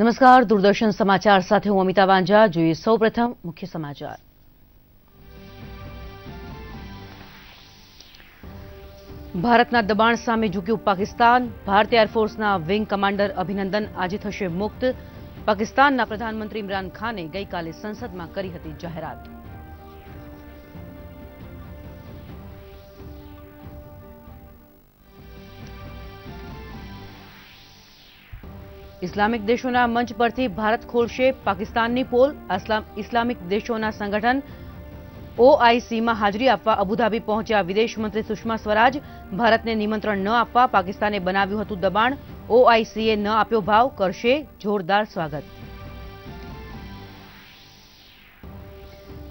નમસ્કાર, દૂરદર્શન સમાચાર સાથે હું અમિતા વાંઝા. જોઈએ સૌપ્રથમ મુખ્ય સમાચાર. ભારતના દબાણ સામે ઝૂક્યું પાકિસ્તાન. ભારતીય એરફોર્સના વિંગ કમાન્ડર અભિનંદન આજે થશે મુક્ત. પાકિસ્તાનના પ્રધાનમંત્રી ઇમરાન ખાને ગઈકાલે સંસદમાં કરી હતી જાહેરાત. ઇસ્લામિક દેશોના મંચ પરથી ભારત ખોલશે પાકિસ્તાનની પોલ. ઇસ્લામિક દેશોના સંગઠન ઓઆઈસીમાં હાજરી આપવા અબુધાબી પહોંચ્યા. વિદેશમંત્રી સુષ્મા સ્વરાજ ભારતને નિમંત્રણ ન આપવા પાકિસ્તાને બનાવ્યું હતું દબાણ. ઓઆઈસીએ ન આપ્યો ભાવ. કરશે જોરદાર સ્વાગત.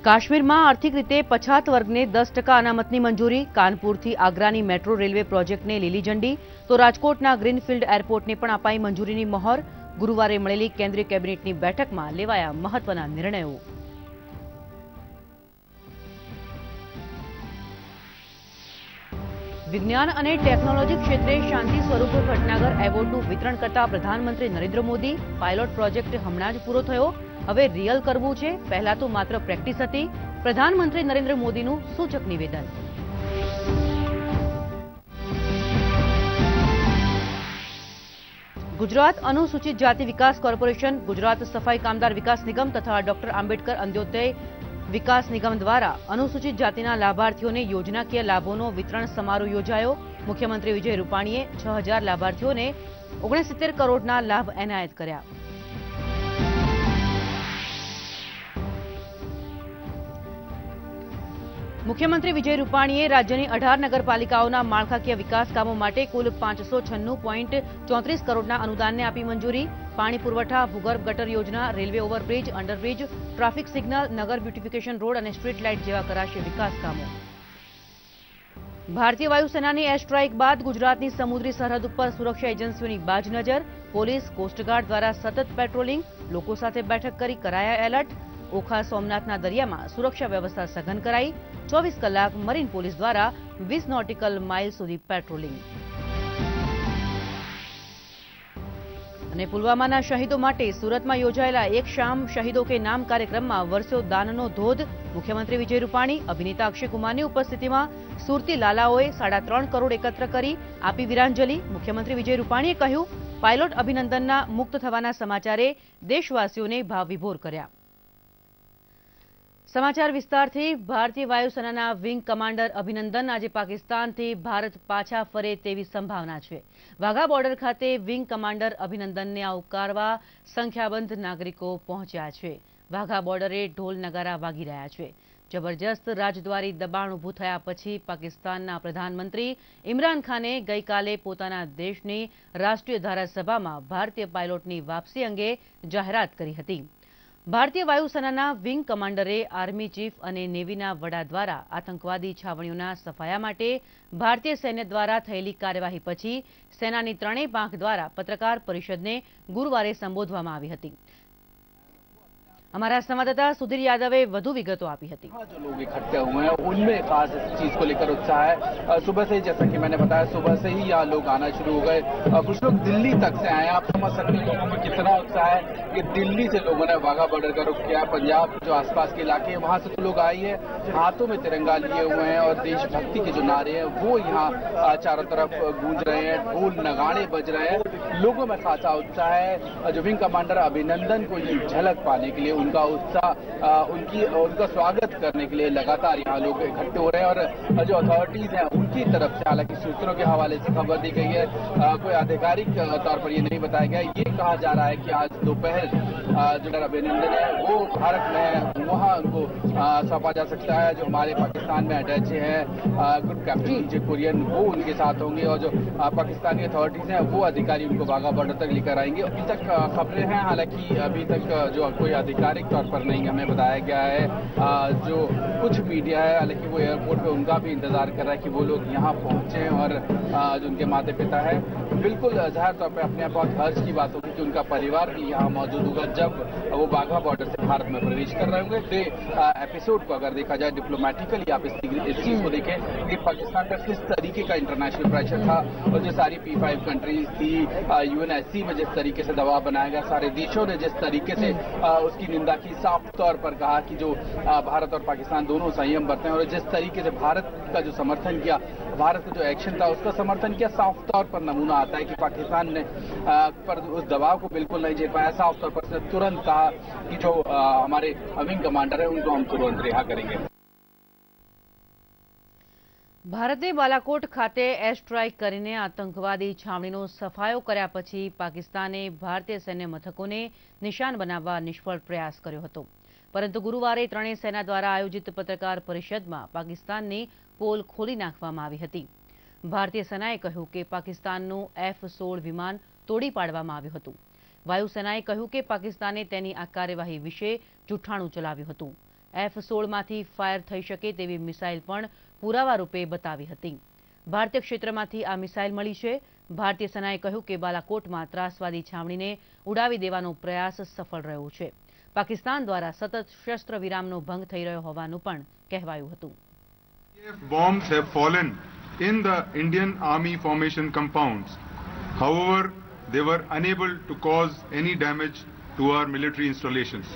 કાશ્મીરમાં આર્થિક રીતે પછાત વર્ગને દસ ટકા અનામતની મંજૂરી, કાનપુરથી આગ્રાની મેટ્રો રેલવે પ્રોજેક્ટને લીલી ઝંડી, તો રાજકોટના ગ્રીનફિલ્ડ એરપોર્ટને પણ અપાઈ મંજૂરીની મહોર. ગુરુવારે મળેલી કેન્દ્રીય કેબિનેટની બેઠકમાં લેવાયા મહત્વના નિર્ણયો. વિજ્ઞાન અને ટેકનોલોજી ક્ષેત્રે શાંતિ સ્વરૂપ ભટનાગર એવોર્ડનું વિતરણ કરતા પ્રધાનમંત્રી નરેન્દ્ર મોદી, પાયલોટ પ્રોજેક્ટ હમણાં જ પૂરો થયો. હવે રિયલ કરવું છે. પહેલા તો માત્ર પ્રેક્ટિસ હતી. પ્રધાનમંત્રી નરેન્દ્ર મોદીનું સૂચક નિવેદન. ગુજરાત અનુસૂચિત જાતિ વિકાસ કોર્પોરેશન, ગુજરાત સફાઈ કામદાર વિકાસ નિગમ તથા ડોક્ટર આંબેડકર અંત્યોદય વિકાસ નિગમ દ્વારા અનુસૂચિત જાતિના લાભાર્થીઓને યોજનાકીય લાભોનો વિતરણ સમારોહ યોજાયો. મુખ્યમંત્રી વિજય રૂપાણીએ છ લાભાર્થીઓને ઓગણસિત્તેર કરોડના લાભ એનાયત કર્યા. મુખ્યમંત્રી વિજય રૂપાણીએ રાજ્યની અઢાર નગરપાલિકાઓના માળખાકીય વિકાસ કામો માટે કુલ પાંચસો કરોડના અનુદાનને આપી મંજૂરી. પાણી પુરવઠા, ભૂગર્ભ ગટર યોજના, railway overbridge, underbridge, traffic signal, નગર બ્યુટિફિકેશન રોડ અને સ્ટ્રીટ લાઇટ જેવા કરાશે વિકાસ કામો. ભારતીય વાયુસેનાની એર સ્ટ્રાઇક બાદ ગુજરાતની સમુદ્રી સરહદ ઉપર સુરક્ષા એજન્સીઓની બાજ નજર પોલીસ કોસ્ટગાર્ડ દ્વારા સતત પેટ્રોલિંગ, લોકો સાથે બેઠક કરી કરાયા એલર્ટ. ઓખા સોમનાથના દરિયામાં સુરક્ષા વ્યવસ્થા સઘન કરાઈ, ચોવીસ કલાક મરીન પોલીસ દ્વારા વીસ નોટિકલ માઇલ સુધી પેટ્રોલિંગ. અને પુલવામાના શહીદો માટે સુરતમાં યોજાયેલા એક શામ શહીદો કે નામ કાર્યક્રમમાં વરસ્યો દાનનો ધોધ, મુખ્યમંત્રી વિજય રૂપાણી, અભિનેતા અક્ષય કુમારની ઉપસ્થિતિમાં સુરતી લાલાઓએ સાડા ત્રણ કરોડ એકત્ર કરી આપી વિરાંજલી. મુખ્યમંત્રી વિજય રૂપાણીએ કહ્યું, પાયલોટ અભિનંદનના મુક્ત થવાના સમાચારે દેશવાસીઓને ભાવવિભોર કર્યા. સમાચાર વિસ્તારથી ભારતીય વાયુસેનાના વિંગ કમાન્ડર અભિનંદન. આજે પાકિસ્તાનથી ભારત પાછા ફરે તેવી સંભાવના છે. વાઘા બોર્ડર ખાતે વિંગ કમાન્ડર અભિનંદનને આવકારવા સંખ્યાબંધ નાગરિકો પહોંચ્યા છે. વાઘા બોર્ડરે ઢોલ નગારા વાગી રહ્યા છે. જબરજસ્ત રાજદ્વારી દબાણ ઊભું થયા પછી પાકિસ્તાનના પ્રધાનમંત્રી ઇમરાન ખાને ગઈકાલે પોતાના દેશની રાષ્ટ્રીય ધારાસભામાં ભારતીય પાયલોટની વાપસી અંગે જાહેરાત કરી હતી. ભારતીય વાયુસેનાના વિંગ કમાન્ડરે આર્મી ચીફ અને નેવીના વડા દ્વારા આતંકવાદી છાવણીઓના સફાયા માટે ભારતીય સૈન્ય દ્વારા થયેલી કાર્યવાહી પછી સેનાની ત્રણેય પાંખ દ્વારા પત્રકાર પરિષદને ગુરુવારે સંબોધવામાં આવી હતી. हमारा संवाददाता सुधीर यादव વધુ વિગતો આપી હતી जो लोग इकट्ठे हुए हैं उनमें खास इस चीज को लेकर उत्साह है सुबह से ही जैसा कि मैंने बताया सुबह से ही यहाँ लोग आना शुरू हो गए कुछ लोग दिल्ली तक से आए हैं आप समझ सकते हैं लोगों में कितना उत्साह है कि दिल्ली से लोगों ने वाघा बॉर्डर का रुख किया पंजाब जो आसपास के इलाके हैं वहां से तो लोग आए हैं हाथों में तिरंगा लिए हुए हैं और देशभक्ति के जो नारे हैं वो यहाँ चारों तरफ गूंज रहे हैं ढोल नगाड़े बज रहे हैं लोगों में खासा उत्साह है जो विंग कमांडर अभिनंदन को ये झलक पाने के लिए उनका उत्साह उनकी उनका स्वागत करने के लिए लगातार यहाँ लोग इकट्ठे हो रहे हैं और जो अथॉरिटीज हैं उनकी तरफ़ से, हालाँकि सूत्रों के हवाले से खबर दी गई है कोई आधिकारिक तौर पर ये नहीं बताया गया। ये कहा जा रहा है कि आज दोपहर जो डर अभिनंदन है, वो भारत में वहाँ उनको सौंपा जा सकता है। जो हमारे पाकिस्तान में अटैच है ग्रुप कैप्टन जे कुरियन, वो उनके साथ होंगे और जो पाकिस्तानी अथॉरिटीज हैं, वो अधिकारी उनको बाघा बॉर्डर तक लेकर आएँगे। अभी तक खबरें हैं, हालाँकि अभी तक जो कोई आधिकारिक तौर पर नहीं हमें बताया गया है। जो कुछ मीडिया है, हालाँकि वो एयरपोर्ट पे उनका भी इंतज़ार कर रहा है कि वो लोग यहाँ पहुँचे और जो उनके माता पिता है। बिल्कुल ज़ाहिर तौर पर अपने आप बहुत हर्ष की बात होगी कि उनका परिवार भी यहाँ मौजूद होगा जब वो बाघा बॉर्डर से भारत में प्रवेश कर रहे होंगे। डे एपिसोड को अगर देखा जाए डिप्लोमेटिकली आप इस चीज़ को देखें कि पाकिस्तान का किस तरीके का इंटरनेशनल प्रेशर था और जो सारी पी फाइव कंट्रीज़ थी यूएनएससी में जिस तरीके से दबाव बनाया गया, सारे देशों ने जिस तरीके से उसकी निंदा की, साफ़ तौर पर कहा कि जो भारत और पाकिस्तान दोनों संयम बरते हैं और जिस तरीके से भारत का जो समर्थन किया भारत का जो एक्शन था उसका समर्थन किया साफ तौर पर नमूना आता है कि पाकिस्तान ने आ, पर उस दबाव को बिल्कुल नहीं झेल पाया साफ तौर पर उसने तुरंत कहा कि जो आ, हमारे विंग कमांडर है उनको हम तुरंत रिहा करेंगे ભારતે બાલાકોટ ખાતે એર સ્ટ્રાઇક કરીને આતંકવાદી છાવણીનો સફાયો કર્યા પછી પાકિસ્તાને ભારતીય સૈન્ય મથકોને નિશાન બનાવવા નિષ્ફળ પ્રયાસ કર્યો હતો પરંતુ ગુરુવારે ત્રણેય સેના દ્વારા આયોજિત પત્રકાર પરિષદમાં પાકિસ્તાનની પોલ ખોલી નાખવામાં આવી હતી. ભારતીય સેનાએ કહ્યું કે પાકિસ્તાનનું એફ સોળ વિમાન તોડી પાડવામાં આવ્યું હતું. વાયુસેનાએ કહ્યું કે પાકિસ્તાને તેની આ કાર્યવાહી વિશે જૂઠાણું ચલાવ્યું હતું. એફ સોળમાંથી ફાયર થઈ શકે તેવી મિસાઇલ પણ પુરાવા રૂપે બતાવી હતી. ભારતીય ક્ષેત્રમાંથી આ મિસાઇલ મળી છે. ભારતીય સેનાએ કહ્યું કે બાલાકોટમાં ત્રાસવાદી છાવણીને ઉડાવી દેવાનો પ્રયાસ સફળ રહ્યો છે. પાકિસ્તાન દ્વારા સતત શસ્ત્ર વિરામનો ભંગ થઈ રહ્યો હોવાનું પણ કહેવાયું હતું bombs have fallen in the Indian Army formation compounds. However, they were unable to cause any damage to our military installations.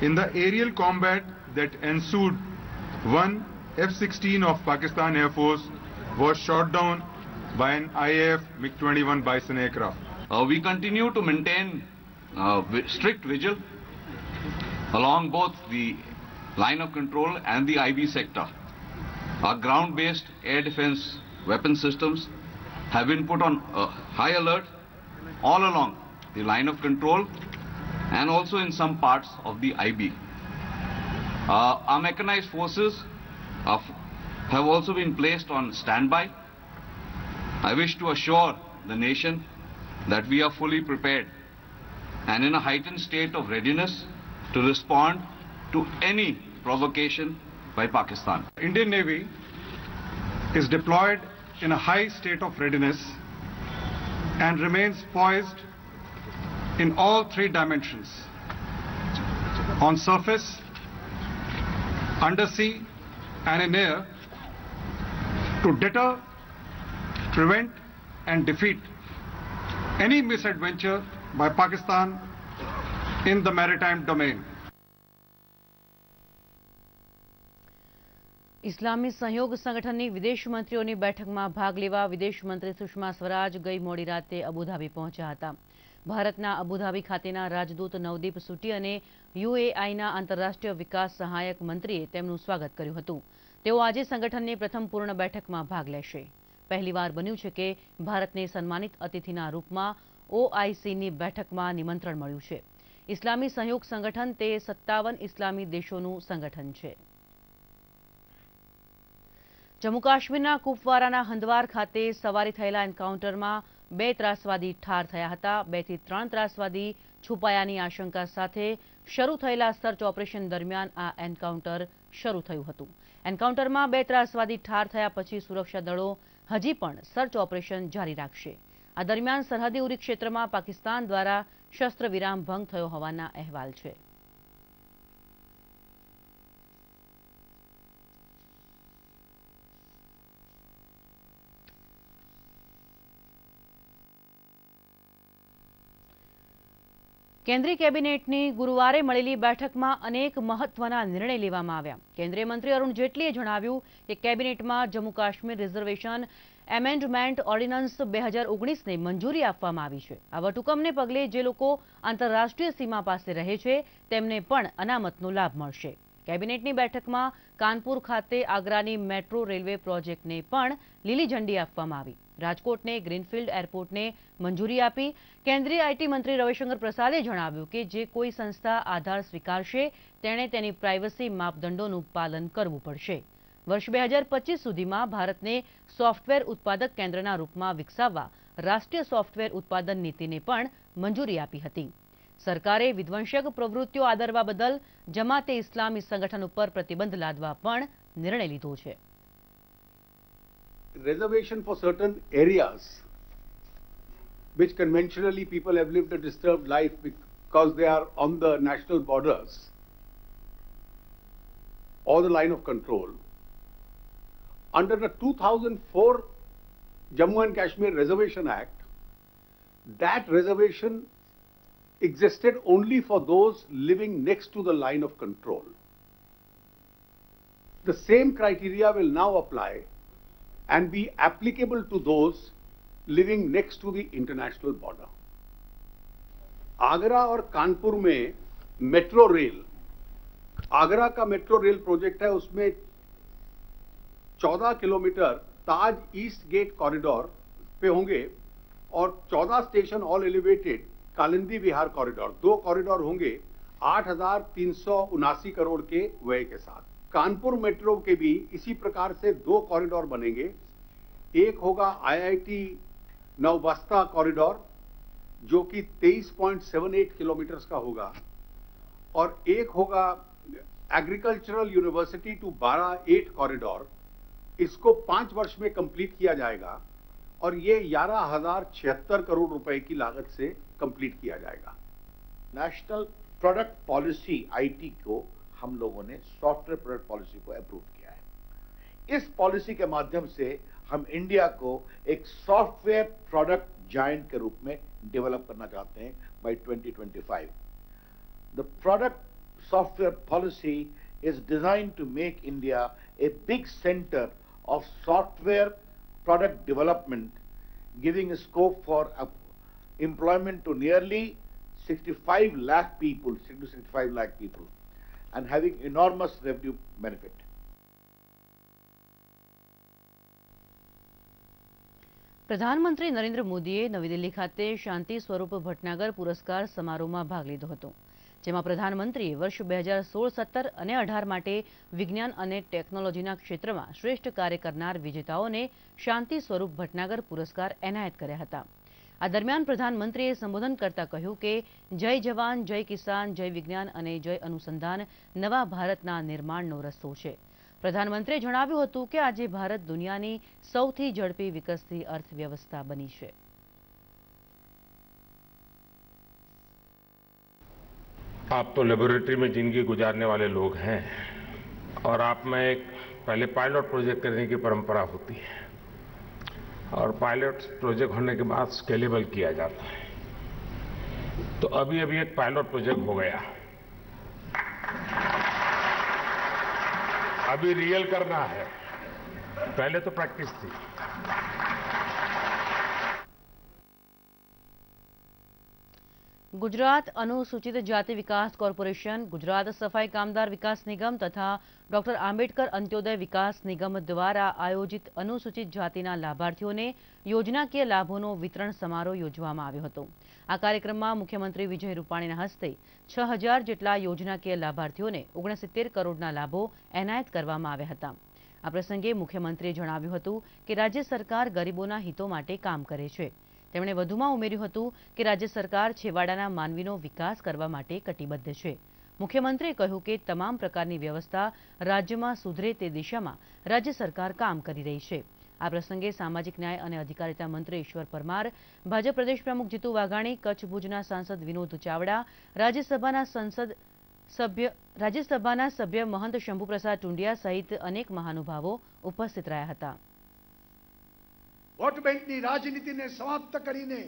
In the aerial combat that ensued, one F-16 of Pakistan Air Force was shot down by an IAF MiG-21 Bison aircraft. Uh, we continue to maintain uh, strict vigil along both the line of control and the IB sector. Our ground-based air defense weapon systems have been put on uh, high alert all along the line of control and also in some parts of the IB. Uh, our mechanized forces have also been placed on standby. I wish to assure the nation that we are fully prepared and in a heightened state of readiness to respond to any provocation by Pakistan. Indian Navy is deployed in a high state of readiness and remains poised in all three dimensions on surface, undersea, and in air to deter, prevent, and defeat any misadventure by Pakistan in the maritime domain. ઇસ્લામી સહયોગ સંગઠનની વિદેશ મંત્રીઓની બેઠકમાં ભાગ લેવા વિદેશ મંત્રી સુષ્મા સ્વરાજ ગઈ મોડી રાતે અબુધાબી પહોંચ્યા હતા. ભારતના અબુધાબી ખાતેના રાજદૂત નવદીપ સુટી અને યુએઆઈના આંતરરાષ્ટ્રીય વિકાસ સહાયક મંત્રીએ તેમનું સ્વાગત કર્યું હતું. તેઓ આજે સંગઠનની પ્રથમ પૂર્ણ બેઠકમાં ભાગ લેશે. પહેલીવાર બન્યું છે કે ભારતને સન્માનિત અતિથિના રૂપમાં ઓઆઈસીની બેઠકમાં નિમંત્રણ મળ્યું છે. ઇસ્લામી સહયોગ સંગઠન તે સત્તાવન ઇસ્લામી દેશોનું સંગઠન છે. જમ્મુ કાશ્મીરના કુપવારાના હંદવાર ખાતે સવારે થયેલા એન્કાઉન્ટરમાં બે ત્રાસવાદી ઠાર થયા હતા. બેથી ત્રણ ત્રાસવાદી છુપાયાની આશંકા સાથે શરૂ થયેલા સર્ચ ઓપરેશન દરમિયાન આ એન્કાઉન્ટર શરૂ થયું હતું. એન્કાઉન્ટરમાં બે ત્રાસવાદી ઠાર થયા પછી સુરક્ષા દળો હજી પણ સર્ચ ઓપરેશન જારી રાખશે. આ દરમિયાન સરહદી ઉરી ક્ષેત્રમાં પાકિસ્તાન દ્વારા શસ્ત્ર વિરામ ભંગ થયો હોવાના અહેવાલ છે. કેન્દ્રીય કેબિનેટની ગુરુવારે મળેલી બેઠકમાં અનેક મહત્વના નિર્ણય લેવામાં આવ્યા. કેન્દ્રીય મંત્રી અરુણ જેટલીએ જણાવ્યું કે કેબિનેટમાં Jammu Kashmir reservation amendment ordinance બે હજાર ઓગણીસને મંજૂરી આપવામાં આવી છે. આ વટહુકમને પગલે જે લોકો આંતરરાષ્ટ્રીય સીમા પાસે રહે છે, તેમને પણ અનામતનો લાભ મળશે. કેબિનેટની બેઠકમાં કાનપુર ખાતે આગ્રાની મેટ્રો રેલવે પ્રોજેક્ટને પણ લીલી ઝંડી આપવામાં આવી. રાજકોટને ગ્રીનફિલ્ડ એરપોર્ટને મંજૂરી આપી. કેન્દ્રીય આઈટી મંત્રી રવિશંકર પ્રસાદે જણાવ્યું કે જે કોઈ સંસ્થા આધાર સ્વીકારશે, તેણે તેની પ્રાઇવસી માપદંડોનું પાલન કરવું પડશે. વર્ષ બે સુધીમાં ભારતને સોફ્ટવેર ઉત્પાદક કેન્દ્રના રૂપમાં વિકસાવવા રાષ્ટ્રીય સોફ્ટવેર ઉત્પાદન નીતિને પણ મંજૂરી આપી હતી સરકારે વિધ્વંસક પ્રવૃત્તિઓ આદરવા બદલ જમાતે ઇસ્લામી સંગઠન ઉપર પ્રતિબંધ લાદવા પણ નિર્ણય લીધો છે for certain areas which conventionally people have lived a disturbed life because they are on the national borders or the line of control, under the 2004 Jammu and Kashmir Reservation Act, that reservation existed only for those living next to the line of control. The same criteria will now apply and be applicable to those living next to the international border. Agra और कानपुर में metro rail Agra का metro rail project है उसमें 14 kilometre Taj east gate corridor पे होंगे और 14 station all elevated Kalindi Vihar corridor. दो corridor होंगे आठ हज़ार तीन सौ उनासी करोड़ के व्यय के साथ। कानपुर मेट्रो के भी इसी प्रकार से दो कॉरिडोर बनेंगे। एक होगा आईआईटी नवबस्ता कॉरिडोर, जो कि 23.78 किलोमीटर का होगा, और एक होगा एग्रीकल्चरल यूनिवर्सिटी टू बारह एट कॉरिडोर इसको पाँच वर्ष में कंप्लीट किया जाएगा और ये ग्यारह हज़ार छिहत्तर करोड़ रुपए की लागत से कंप्लीट किया जाएगा। नेशनल प्रोडक्ट पॉलिसी आईटी को हम लोगों ने सॉफ्टवेयर प्रोडक्ट पॉलिसी को अप्रूव किया है। इस पॉलिसी के माध्यम से हम इंडिया को एक सॉफ्टवेयर प्रोडक्ट जायंट के रूप में डेवलप करना चाहते हैं by 2025 the product software policy is designed to make India a big center of software product development, giving scope for uh, employment to nearly 65 lakh people, 60 to 65 lakh people, and having enormous revenue benefit. પ્રધાનમંત્રી નરેન્દ્ર મોદીએ નવી દિલ્હી ખાતે શાંતિ સ્વરૂપ ભટનાગર પુરસ્કાર સમારોહમાં ભાગ લીધો હતો જેમાં પ્રધાનમંત્રીએ વર્ષ બે હજાર સોળ સત્તર અને અઢાર માટે વિજ્ઞાન અને ટેકનોલોજીના ક્ષેત્રમાં શ્રેષ્ઠ કાર્ય કરનાર વિજેતાઓને શાંતિ સ્વરૂપ ભટનાગર પુરસ્કાર એનાયત કર્યા હતા. આ દરમિયાન પ્રધાનમંત્રીએ સંબોધન કરતા કહ્યું કે, જય જવાન, જય કિસાન, જય વિજ્ઞાન અને જય અનુસંધાન નવા ભારતના નિર્માણનો રસ્તો છે. પ્રધાનમંત્રીએ જણાવ્યું હતું કે, આજે ભારત દુનિયાની સૌથી ઝડપી વિકસતી અર્થવ્યવસ્થા બની છે. आप तो लेबोरेटरी में ज़िंदगी गुजारने वाले लोग हैं और आप में एक पहले पायलट प्रोजेक्ट करने की परंपरा होती है और पायलट प्रोजेक्ट होने के बाद स्केलेबल किया जाता है। तो अभी अभी एक पायलट प्रोजेक्ट हो गया। अभी रियल करना है। पहले तो प्रैक्टिस थी। ગુજરાત અનુસૂચિત જાતિ વિકાસ કોર્પોરેશન, ગુજરાત સફાઈ કામદાર વિકાસ નિગમ તથા ડોક્ટર આંબેડકર અંત્યોદય વિકાસ નિગમ દ્વારા આયોજિત અનુસૂચિત જાતિના લાભાર્થીઓને યોજનાકીય લાભોનો વિતરણ સમારોહ યોજવામાં આવ્યો હતો. આ કાર્યક્રમમાં મુખ્યમંત્રી વિજય રૂપાણીના હસ્તે છ હજાર જેટલા યોજનાકીય લાભાર્થીઓને ઓગણસિત્તેર કરોડના લાભો એનાયત કરવામાં આવ્યા હતા. આ પ્રસંગે મુખ્યમંત્રીએ જણાવ્યું હતું કે રાજ્ય સરકાર ગરીબોના હિતો માટે કામ કરે છે. તેમણે વધુમાં ઉમેર્યું હતું કે રાજ્ય સરકાર છેવાડાના માનવીનો વિકાસ કરવા માટે કટિબદ્ધ છે. મુખ્યમંત્રીએ કહ્યું કે તમામ પ્રકારની વ્યવસ્થા રાજ્યમાં સુધરે તે દિશામાં રાજ્ય સરકાર કામ કરી રહી છે. આ પ્રસંગે સામાજિક ન્યાય અને અધિકારિતા મંત્રી ઈશ્વર પરમાર, ભાજપ પ્રદેશ પ્રમુખ જીતુ વાઘાણી, કચ્છ ભુજના સાંસદ વિનોદ ચાવડા, રાજ્યસભાના સંસદ સભ્ય, રાજ્યસભાના સભ્ય મહંત શંભુપ્રસાદ ટુંડિયા સહિત અનેક મહાનુભાવો ઉપસ્થિત રહ્યા હતા. વોટ બેંકની રાજનીતિને સમાપ્ત કરીને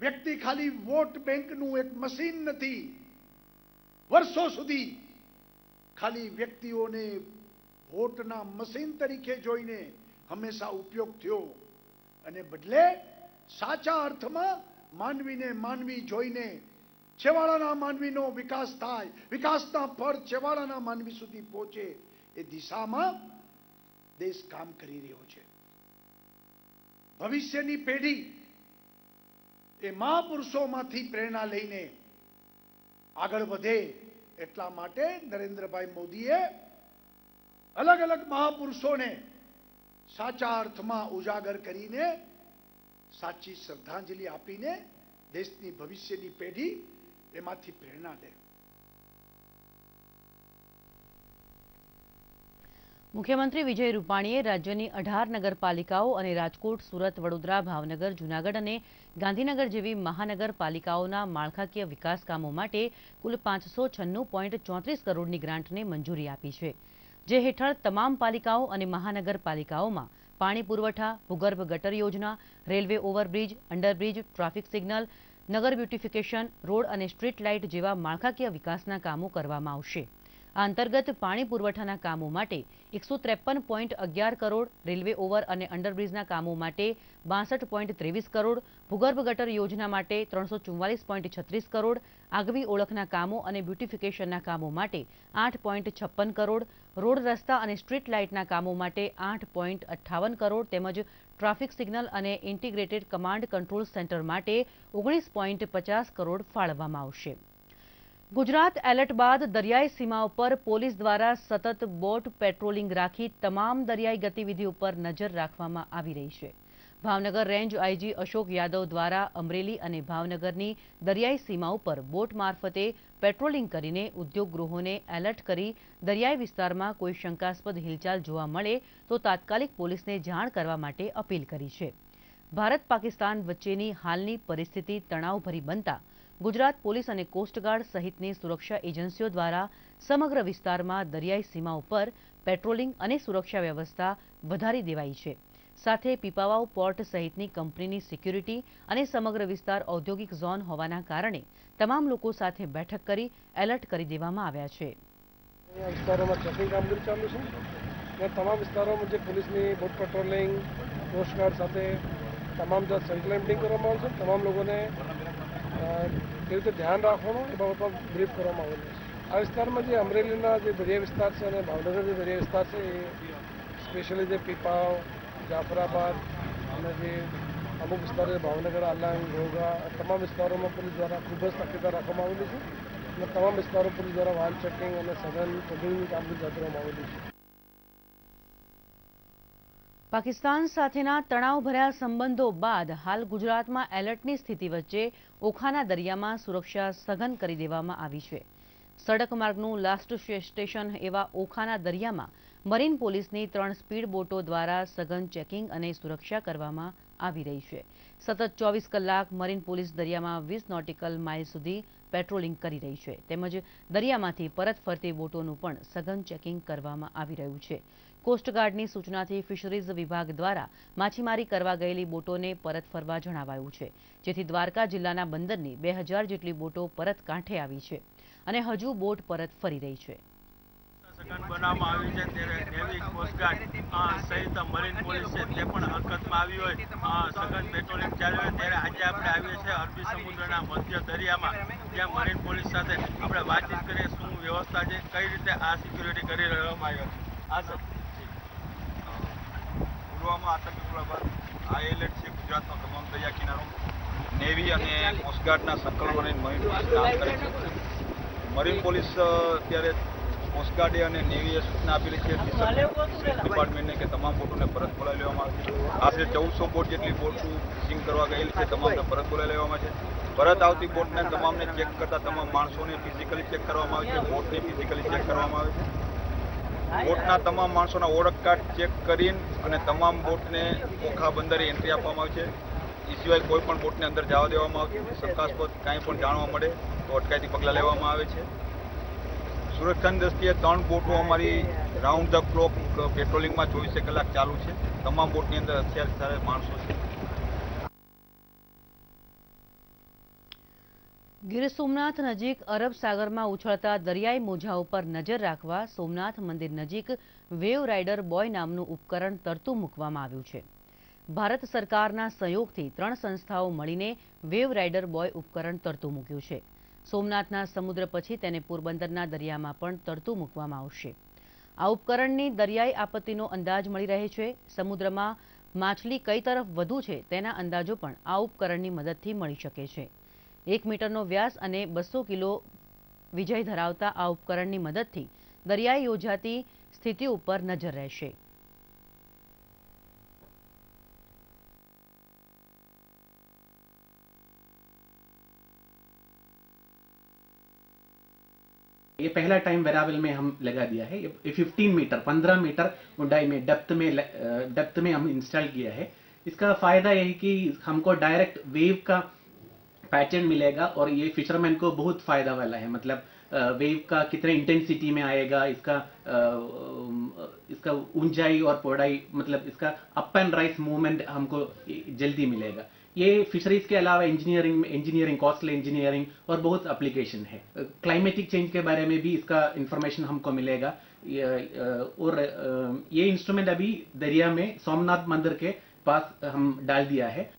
વ્યક્તિ ખાલી વોટ બેંકનું એક મશીન નથી, વર્ષો સુધી ખાલી વ્યક્તિઓને વોટના મશીન તરીકે જોઈને હંમેશા ઉપયોગ થયો. અને બદલે સાચા અર્થમાં માનવીને માનવી જોઈને છેવાડાના માનવીનો વિકાસ થાય, વિકાસના ફળ છેવાડાના માનવી સુધી પહોંચે એ દિશામાં દેશ કામ કરી રહ્યો છે. ભવિષ્યની પેઢી એ મહાપુરુષોમાંથી પ્રેરણા લઈને આગળ વધે એટલા માટે નરેન્દ્રભાઈ મોદીએ અલગ અલગ મહાપુરુષોને સાચા અર્થમાં ઉજાગર કરીને સાચી શ્રદ્ધાંજલિ આપીને દેશની ભવિષ્યની પેઢી એમાંથી પ્રેરણા લે. મુખ્યમંત્રી વિજય રૂપાણીએ રાજ્યની અઢાર નગરપાલિકાઓ અને રાજકોટ, સુરત, વડોદરા, ભાવનગર, જૂનાગઢ અને ગાંધીનગર જેવી મહાનગરપાલિકાઓના માળખાકીય વિકાસ કામો માટે કુલ પાંચસો છન્નું પોઈન્ટ ચોત્રીસ કરોડની ગ્રાન્ટને મંજૂરી આપી છે, જે હેઠળ તમામ પાલિકાઓ અને મહાનગરપાલિકાઓમાં પાણી પુરવઠા, ભૂગર્ભ ગટર યોજના, railway overbridge, underbridge, traffic signal, નગર બ્યુટિફિકેશન, રોડ અને સ્ટ્રીટ લાઇટ જેવા માળખાકીય વિકાસના કામો કરવામાં આવશે. આ અંતર્ગત પાણી પુરવઠાના કામો માટે એકસો ત્રેપન પોઈન્ટ અગિયાર કરોડ, રેલવે ઓવર અને અંડરબ્રિજના કામો માટે બાસઠ પોઈન્ટ ત્રેવીસ કરોડ, ભૂગર્ભ ગટર યોજના માટે ત્રણસો ચુમ્માલીસ પોઈન્ટ છત્રીસ કરોડ, આગવી ઓળખના કામો અને બ્યુટિફિકેશનના કામો માટે આઠ પોઈન્ટ છપ્પન કરોડ, રોડ રસ્તા અને સ્ટ્રીટ લાઇટના કામો માટે આઠ પોઈન્ટ અઠ્ઠાવન કરોડ તેમજ ટ્રાફિક સિગ્નલ અને ઇન્ટિગ્રેટેડ કમાન્ડ કંટ્રોલ સેન્ટર માટે ઓગણીસ પોઈન્ટ પચાસ કરોડ ફાળવવામાં આવશે. ગુજરાત એલર્ટ બાદ દરિયાઈ સીમા પર પોલીસ દ્વારા સતત બોટ પેટ્રોલિંગ રાખી તમામ દરિયાઈ ગતિવિધિ ઉપર નજર રાખવામાં આવી રહી છે. ભાવનગર રેન્જ આઈજી અશોક યાદવ દ્વારા અમરેલી અને ભાવનગરની દરિયાઈ સીમા ઉપર બોટ મારફતે પેટ્રોલિંગ કરીને ઉદ્યોગ ગૃહોને એલર્ટ કરી દરિયાઈ વિસ્તારમાં કોઈ શંકાસ્પદ હિલચાલ જોવા મળે તો તાત્કાલિક પોલીસને જાણ કરવા માટે અપીલ કરી છે. ભારત પાકિસ્તાન વચ્ચેની હાલની પરિસ્થિતિ તણાવભરી બનતા ગુજરાત પોલીસ અને કોસ્ટગાર્ડ સહિતની સુરક્ષા એજન્સીઓ દ્વારા સમગ્ર વિસ્તારમાં દરિયાઈ સીમા ઉપર પેટ્રોલિંગ અને સુરક્ષા વ્યવસ્થા વધારી દેવાઈ છે. સાથે પીપાવાવ પોર્ટ સહિતની કંપનીની સિક્યુરિટી અને સમગ્ર વિસ્તાર ઔદ્યોગિક ઝોન હોવાના કારણે તમામ લોકો સાથે બેઠક કરી એલર્ટ કરી દેવામાં આવ્યા છે. તમામ વિસ્તારોમાં જે પોલીસની બોટ પેટ્રોલિંગ કોસ્ટગાર્ડ સાથે તમામ જે સેન્ટ્રલ એમ્પિંગ કરવામાં આવશે તમામ લોકોને કેવી રીતે ધ્યાન રાખવાનું એ બાબત બ્રીફ કરવામાં આવેલું છે. આ વિસ્તારમાં જે અમરેલીના જે દરિયા વિસ્તાર છે અને ભાવનગર જે દરિયા વિસ્તાર છે, એ સ્પેશિયલી જે પીપાવ, જાફરાબાદ અને જે અમુક વિસ્તારો ભાવનગર, આલાંગ, ઘોઘા તમામ વિસ્તારોમાં પોલીસ દ્વારા ખૂબ જ તકેદાર રાખવામાં આવેલી છે અને તમામ વિસ્તારો પોલીસ દ્વારા વાહન ચેકિંગ અને સઘન ચેકિંગની કામગીરી કરવામાં આવેલી છે. પાકિસ્તાન સાથેના તણાવભર્યા સંબંધો બાદ હાલ ગુજરાતમાં એલર્ટની સ્થિતિ વચ્ચે ઓખાના દરિયામાં સુરક્ષા સઘન કરી દેવામાં આવી છે. સડક માર્ગનું લાસ્ટ સ્ટેશન એવા ઓખાના દરિયામાં મરીન પોલીસની ત્રણ સ્પીડ બોટો દ્વારા સઘન ચેકિંગ અને સુરક્ષા કરવામાં આવી રહી છે. સતત ચોવીસ કલાક મરીન પોલીસ દરિયામાં વીસ નોટિકલ માઇલ સુધી પેટ્રોલિંગ કરી રહી છે. તેમજ દરિયામાંથી પરત ફરતી બોટોનું પણ સઘન ચેકિંગ કરવામાં આવી રહ્યું છે. કોસ્ટગાર્ડની સૂચનાથી ફિશરીઝ વિભાગ દ્વારા માછીમારી કરવા ગયેલી બોટોને પરત ફરવા જણાવાયું છે. જેથી દ્વારકા જિલ્લાના બંદરની બે જેટલી બોટો પરત કાંઠે આવી છે અને હજુ બોટ પરત ફરી રહી છે. અરબી સમુદ્રના મધ્ય દરિયામાં, જ્યાં સાથે આપણે વાતચીત કરીએ શું વ્યવસ્થા કઈ રીતે આ સિક્યુરિટી કરી રહેવામાં આવ્યો પુલવામા આતંકી હુમલા બાદ આ એલર્ટ છે ગુજરાતનો તમામ દરિયા કિનારો, નેવી અને કોસ્ટગાર્ડના સંકલન અને મરીન કામ કરે છે. મરીન પોલીસ અત્યારે કોસ્ટગાર્ડે અને નેવીએ સૂચના આપેલી છે ડિપાર્ટમેન્ટને કે તમામ બોટોને પરત બોલાવી લેવામાં આવે છે. આશરે ચૌદસો બોટ જેટલી બોટું ફિશિંગ કરવા ગયેલી છે, તમામને પરત બોલાવી લેવામાં છે. પરત આવતી બોટને તમામને ચેક કરતા તમામ માણસોને ફિઝિકલી ચેક કરવામાં આવે છે, બોટને ફિઝિકલી ચેક કરવામાં આવે છે. બોટના તમામ માણસોના ઓળખ કાર્ડ ચેક કરીને અને તમામ બોટને ઓખા બંદરે એન્ટ્રી આપવામાં આવે છે એ સિવાય કોઈ પણ બોટને અંદર જવા દેવામાં આવતી નથી. શંકાસ્પદ કાંઈ પણ જાણવા મળે તો અટકાયતી પગલાં લેવામાં આવે છે. સુરક્ષાની દ્રષ્ટિએ ત્રણ બોટો અમારી રાઉન્ડ ધ ક્લોક પેટ્રોલિંગમાં ચોવીસે કલાક ચાલુ છે. તમામ બોટની અંદર અત્યારે માણસો છે. ગીર સોમનાથ નજીક અરબ સાગરમાં ઉછળતા દરિયાઈ મોજા ઉપર નજર રાખવા સોમનાથ મંદિર નજીક વેવ રાઇડર બોય નામનું ઉપકરણ તરતું મૂકવામાં આવ્યું છે. ભારત સરકારના સહયોગથી ત્રણ સંસ્થાઓ મળીને વેવ રાઇડર બોય ઉપકરણ તરતું મૂક્યું છે. સોમનાથના સમુદ્ર પછી તેને પોરબંદરના દરિયામાં પણ તરતું મૂકવામાં આવશે. આ ઉપકરણની દરિયાઈ આપત્તિનો અંદાજ મળી રહે છે. સમુદ્રમાં માછલી કઈ તરફ વધુ છે તેના અંદાજો પણ આ ઉપકરણની મદદથી મળી શકે છે. એક મીટરનો વ્યાસ અને બસો કિલો વિજય ધરાવતા આ ઉપકરણની મદદથી દરિયાઈ યોજાતી સ્થિતિ ઉપર નજર રહેશે ये पहला टाइम वेरावल में हम लगा दिया है ये फिफ्टीन मीटर पंद्रह मीटर ऊंचाई में डेप्थ में डेप्थ में हम इंस्टॉल किया है इसका फायदा ये है कि हमको डायरेक्ट वेव का पैटर्न मिलेगा और ये फिशरमैन को बहुत फ़ायदा वाला है। मतलब वेव का कितने इंटेंसिटी में आएगा, इसका इसका ऊंचाई और पौड़ाई मतलब इसका अप एंड राइस मूवमेंट हमको जल्दी मिलेगा। ये फिशरीज के अलावा इंजीनियरिंग इंजीनियरिंग कॉस्टल इंजीनियरिंग और बहुत एप्लीकेशन है। क्लाइमेटिक चेंज के बारे में भी इसका इंफॉर्मेशन हमको मिलेगा। और ये इंस्ट्रूमेंट अभी दरिया में सोमनाथ मंदिर के पास हम डाल दिया है।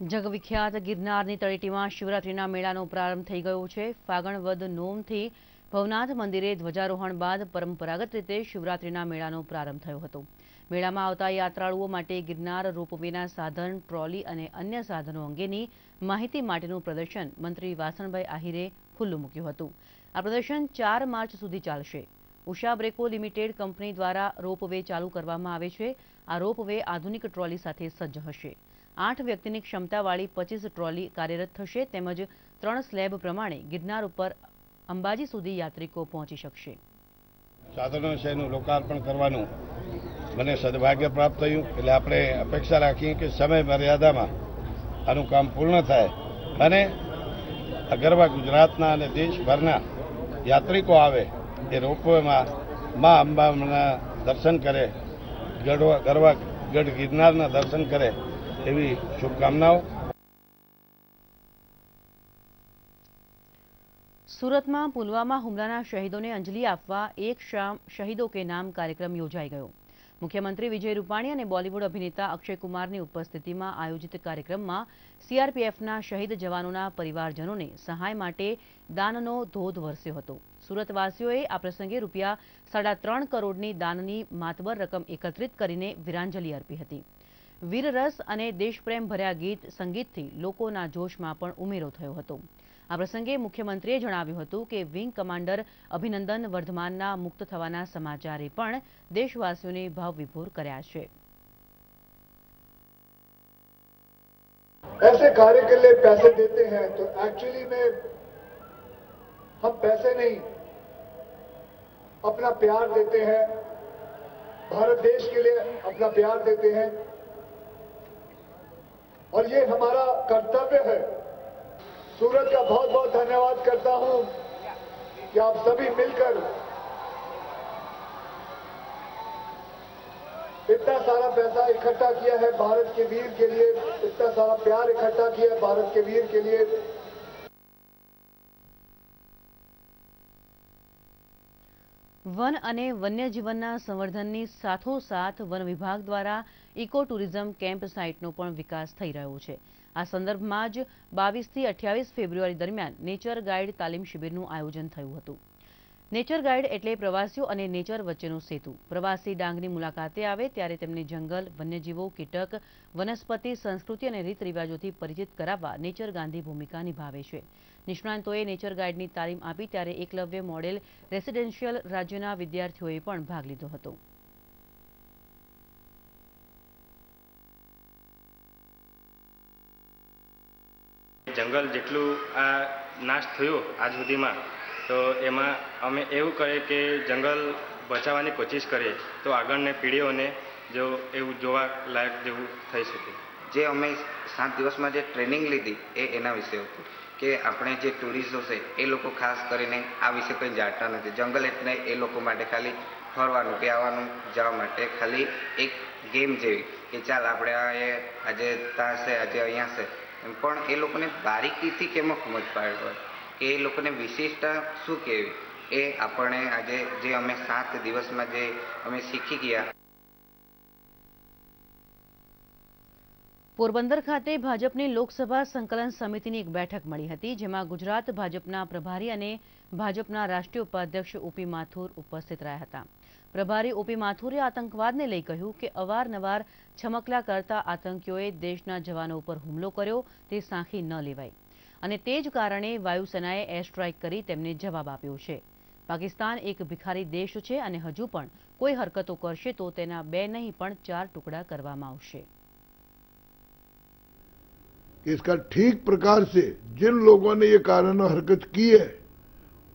જગવિખ્યાત ગિરનારની તળેટીમાં શિવરાત્રીના મેળાનો પ્રારંભ થઈ ગયો છે. ફાગણ વદ નોમથી ભવનાથ મંદિરે ધ્વજારોહણ બાદ પરંપરાગત રીતે શિવરાત્રીના મેળાનો પ્રારંભ થયો હતો. મેળામાં આવતા યાત્રાળુઓ માટે ગિરનાર રોપવેના સાધન, ટ્રોલી અને અન્ય સાધનો અંગેની માહિતી માટેનું પ્રદર્શન મંત્રી વાસણભાઈ આહિરે ખુલ્લું મૂક્યું હતું. આ પ્રદર્શન ચાર માર્ચ સુધી ચાલશે. ઉષા બ્રેકો લિમિટેડ કંપની દ્વારા રોપવે ચાલુ કરવામાં આવે છે. આ રોપવે આધુનિક ટ્રોલી સાથે સજ્જ હશે. આઠ વ્યક્તિની ક્ષમતાવાળી પચીસ ટ્રોલી કાર્યરત થશે તેમજ ત્રણ સ્લેબ પ્રમાણે ગિરનાર ઉપર અંબાજી સુધી યાત્રિકો પહોંચી શકશે. સાધનો શહેરનું લોકાર્પણ કરવાનું મને સદભાગ્ય પ્રાપ્ત થયું. એટલે આપણે અપેક્ષા રાખીએ કે સમય મર્યાદામાં આનું કામ પૂર્ણ થાય અને અગરવા ગુજરાતના અને દેશભરના યાત્રિકો આવે એ રોપવેમાં મા અંબાના દર્શન કરે, ગઢવા ગરવા ગઢ ગિરનારના દર્શન કરે એવી શુભકામનાઓ. સુરતમાં પુલવામા હુમલાના શહીદોને અંજલિ આપવા એક શામ શહીદો કે નામ કાર્યક્રમ યોજાઈ ગયો. મુખ્યમંત્રી વિજય રૂપાણી અને બોલિવૂડ અભિનેતા અક્ષય કુમારની ઉપસ્થિતિમાં આયોજિત કાર્યક્રમમાં સીઆરપીએફના શહીદ જવાનોના પરિવારજનોને સહાય માટે દાનનો ધોધ વરસ્યો હતો. સુરતવાસીઓએ આ પ્રસંગે રૂપિયા સાડા ત્રણ કરોડની દાનની માતબર રકમ એકત્રિત કરીને વીરાંજલિ અર્પી હતી. વીરરસ અને દેશપ્રેમ ભર્યા ગીત સંગીતથી લોકોના જોશમાં પણ ઉમેરો થયો હતો આ પ્રસંગે મુખ્યમંત્રીએ જણાવ્યું હતું કે વિંગ કમાન્ડર અભિનંદન વર્ધમાનના મુક્ત થવાના સમાચારે પણ દેશવાસીઓને ભાવવિભોર કર્યા છે ऐसे कार्य के लिए पैसे देते हैं तो एक्चुअली में हम पैसे नहीं अपना प्यार देते हैं भारत देश के लिए अपना प्यार देते हैं और ये हमारा कर्तव्य है। सूरत का बहुत बहुत धन्यवाद करता हूँ कि आप सभी मिलकर इतना सारा पैसा इकट्ठा किया है भारत के वीर के लिए, इतना सारा प्यार इकट्ठा किया है भारत के वीर के लिए। વન અને વન્યજીવનના સંવર્ધનની સાથોસાથ વન વિભાગ દ્વારા ઇકો ટુરિઝમ કેમ્પ સાઇટનો પણ વિકાસ થઈ રહ્યો છે. આ સંદર્ભમાં જ બાવીસથી અઠ્યાવીસ ફેબ્રુઆરી દરમિયાન નેચર ગાઇડ તાલીમ શિબિરનું આયોજન થયું હતું. નેચર ગાઈડ એટલે પ્રવાસીઓ અને નેચર વચ્ચેનો સેતુ. પ્રવાસી ડાંગની મુલાકાતે આવે ત્યારે તેમને જંગલ, વન્યજીવો, કીટક, વનસ્પતિ, સંસ્કૃતિ અને રીત પરિચિત કરાવવા નેચર ગાંધી ભૂમિકા નિભાવે છે. નિષ્ણાંતોએ નેચર ગાઈડની તાલીમ આપી ત્યારે એકલવ્ય મોડેલ રેસિડેન્શિયલ રાજ્યના વિદ્યાર્થીઓએ પણ ભાગ લીધો હતો. જંગલ જેટલું આ નાશ થયો આજ સુધીમાં તો એમાં અમે એવું કરીએ કે જંગલ બચાવવાની કોશિશ કરીએ તો આગળની પેઢીઓને જો એવું જોવા લાયક જેવું થઈ શકે. જે અમે સાત દિવસમાં જે ટ્રેનિંગ લીધી એ એના વિશે હતું. કે આપણે જે ટુરિસ્ટો છે, એ લોકો ખાસ કરીને આ વિશે કંઈ જાણતા નથી. જંગલ એટલે એ લોકો માટે ખાલી ફરવાનું કે આવવાનું જવા માટે ખાલી એક ગેમ જેવી કે ચાલ આપણે આ આજે ત્યાં છે, આજે અહીંયા છે. પણ એ લોકોને બારીકીથી કેમ સમજ પાડવી હોય એ લોકોને વિશેષતા શું કહેવી? એ આપણે આજે જે અમે સાત દિવસમાં જે અમે શીખી ગયા. પોરબંદર ખાતે ભાજપની લોકસભા સંકલન સમિતિની એક બેઠક મળી હતી, જેમાં ગુજરાત ભાજપના પ્રભારી અને ભાજપના રાષ્ટ્રીય ઉપાધ્યક્ષ ઓપી માથુર ઉપસ્થિત રહ્યા હતા. પ્રભારી ઓપી માથુરે આતંકવાદને લઈ કહ્યું કે અવારનવાર છમકલા કરતા આતંકીઓએ દેશના જવાનો ઉપર હુમલો કર્યો, તે સાંખી ન લેવાય. અને તે જ કારણે વાયુસેનાએ એર સ્ટ્રાઇક કરી તેમને જવાબ આપ્યો છે પાકિસ્તાન એક ભિખારી દેશ છે અને હજુ પણ કોઈ હરકતો કરશે તો તેના બે નહીં પણ ચાર ટુકડા કરવામાં આવશે कि इसका ठीक प्रकार से जिन लोगों ने ये कारण हरकत की है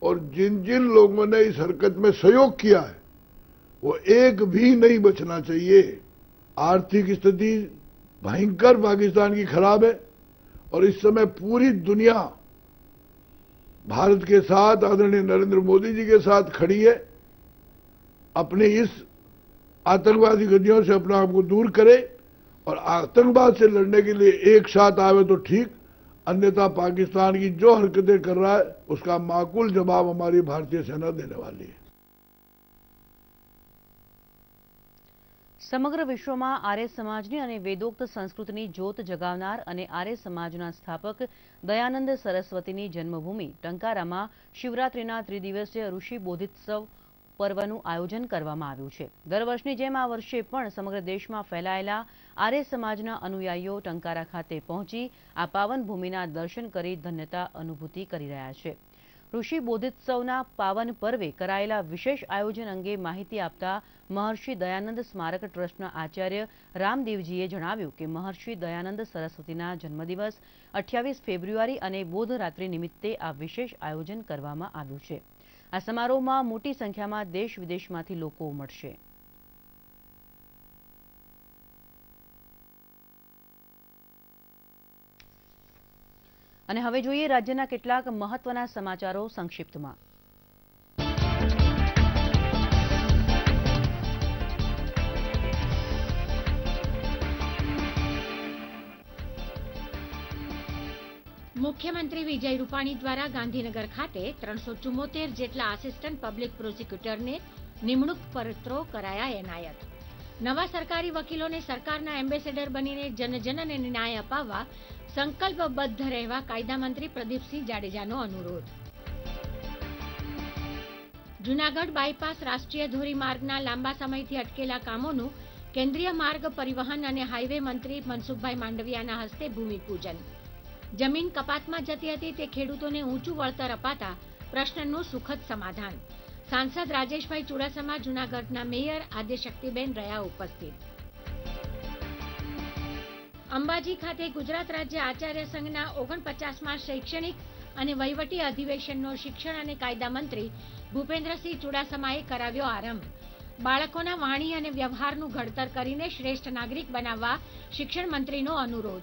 और जिन जिन लोगों ने इस हरकत में सहयोग किया है वो एक भी नहीं बचना चाहिए आर्थिक स्थिति भयंकर पाकिस्तान की खराब है और इस समय पूरी दुनिया भारत के साथ, आदरणीय नरेंद्र मोदी जी के साथ खड़ी है। अपने इस आतंकवादी गतियों से अपने आप को दूर करे और आतंकवाद से लड़ने के लिए एक साथ आवे तो ठीक, अन्यथा पाकिस्तान की जो हरकतें कर रहा है, उसका माकूल जवाब हमारी भारतीय सेना देने वाली है। સમગ્ર વિશ્વમાં આર્ય સમાજની અને વેદોક્ત સંસ્કૃતિની જ્યોત જગાવનાર અને આર્ય સમાજના સ્થાપક દયાનંદ સરસ્વતીની જન્મભૂમિ ટંકારામાં શિવરાત્રીના ત્રિદિવસીય ઋષિ બોધિત્સવ પર્વનું આયોજન કરવામાં આવ્યું છે. દર વર્ષની જેમ આ વર્ષે પણ સમગ્ર દેશમાં ફેલાયેલા આર્ય સમાજના અનુયાયીઓ ટંકારા ખાતે પહોંચી આ પાવન ભૂમિના દર્શન કરી ધન્યતા અનુભૂતિ કરી રહ્યા છે. ઋષિ બોધિત્સવના પાવન પર્વે કરાયેલા વિશેષ આયોજન અંગે માહિતી આપતા મહર્ષિ દયાનંદ સ્મારક ટ્રસ્ટના આચાર્ય રામદેવજીએ જણાવ્યું કે મહર્ષિ દયાનંદ સરસ્વતીના જન્મદિવસ અઠ્યાવીસ ફેબ્રુઆરી અને બોધરાત્રિ નિમિત્તે આ વિશેષ આયોજન કરવામાં આવ્યું છે. આ સમારોહમાં મોટી સંખ્યામાં દેશ વિદેશમાંથી લોકો ઉમટશે અને હવે જોઈએ રાજ્યના કેટલાક મહત્વના સમાચારો સંક્ષિપ્તમાં. મુખ્યમંત્રી વિજય રૂપાણી દ્વારા ગાંધીનગર ખાતે ત્રણસો ચુમ્મોતેર જેટલા આસિસ્ટન્ટ પબ્લિક પ્રોસિક્યુટરને નિમણૂક પત્રો કરાયા એનાયત નવા સરકારી વકીલોને સરકારના એમ્બેસેડર બનીને જનજનને ન્યાય અપાવવા સંકલ્પબદ્ધ રહેવા કાયદા મંત્રી પ્રદીપસિંહ જાડેજાનો અનુરોધ. જૂનાગઢ બાયપાસ રાષ્ટ્રીય ધોરીમાર્ગના લાંબા સમયથી અટકેલા કામોનું કેન્દ્રીય માર્ગ પરિવહન અને હાઇવે મંત્રી મનસુખભાઈ માંડવિયાના હસ્તે ભૂમિપૂજન. જમીન કપાતમાં જતી હતી તે ખેડૂતોને ઊંચું વળતર અપાતા પ્રશ્નનું સુખદ સમાધાન. સાંસદ રાજેશભાઈ ચુડાસમા જૂનાગઢના મેયર આદ્યશક્તિબેન રહ્યા ઉપસ્થિત. અંબાજી ખાતે ગુજરાત રાજ્ય આચાર્ય સંઘના ઓગણપચાસમાં શૈક્ષણિક અને વહીવટી અધિવેશનનો શિક્ષણ અને કાયદા મંત્રી ભૂપેન્દ્રસિંહ ચુડાસમાએ કરાવ્યો આરંભ. બાળકોના વાણી અને વ્યવહારનું ઘડતર કરીને શ્રેષ્ઠ નાગરિક બનાવવા શિક્ષણ મંત્રીનો અનુરોધ.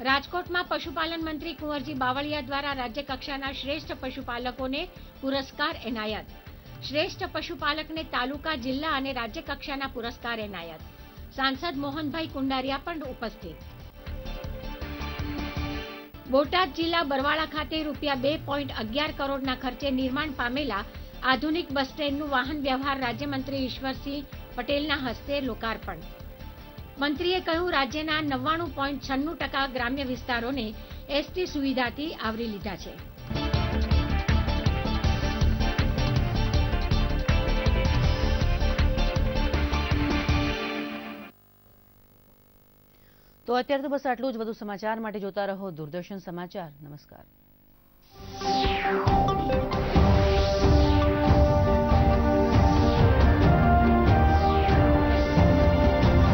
રાજકોટમાં પશુપાલન મંત્રી કુંવરજી બાવળિયા દ્વારા રાજ્યકક્ષાના શ્રેષ્ઠ પશુપાલકોને પુરસ્કાર એનાયત. શ્રેષ્ઠ પશુપાલકને તાલુકા, જિલ્લા અને રાજ્ય કક્ષાના પુરસ્કાર એનાયત. સાંસદ મોહનભાઈ કુંડારિયા પણ ઉપસ્થિત. બોટાદ જિલ્લા બરવાળા ખાતે રૂપિયા બે પોઈન્ટ અગિયાર કરોડના ખર્ચે નિર્માણ પામેલા આધુનિક બસ સ્ટેન્ડનું વાહન વ્યવહાર રાજ્યમંત્રી ઈશ્વરસિંહ પટેલના હસ્તે લોકાર્પણ. મંત્રીએ કહ્યું, રાજ્યના નવ્વાણું પોઈન્ટ છન્નું ટકા ગ્રામ્ય વિસ્તારોને એસટી સુવિધાથી આવરી લીધા છે. તો અત્યારે તો બસ આટલું જ. વધુ સમાચાર માટે જોતા રહો દૂરદર્શન સમાચાર. નમસ્કાર.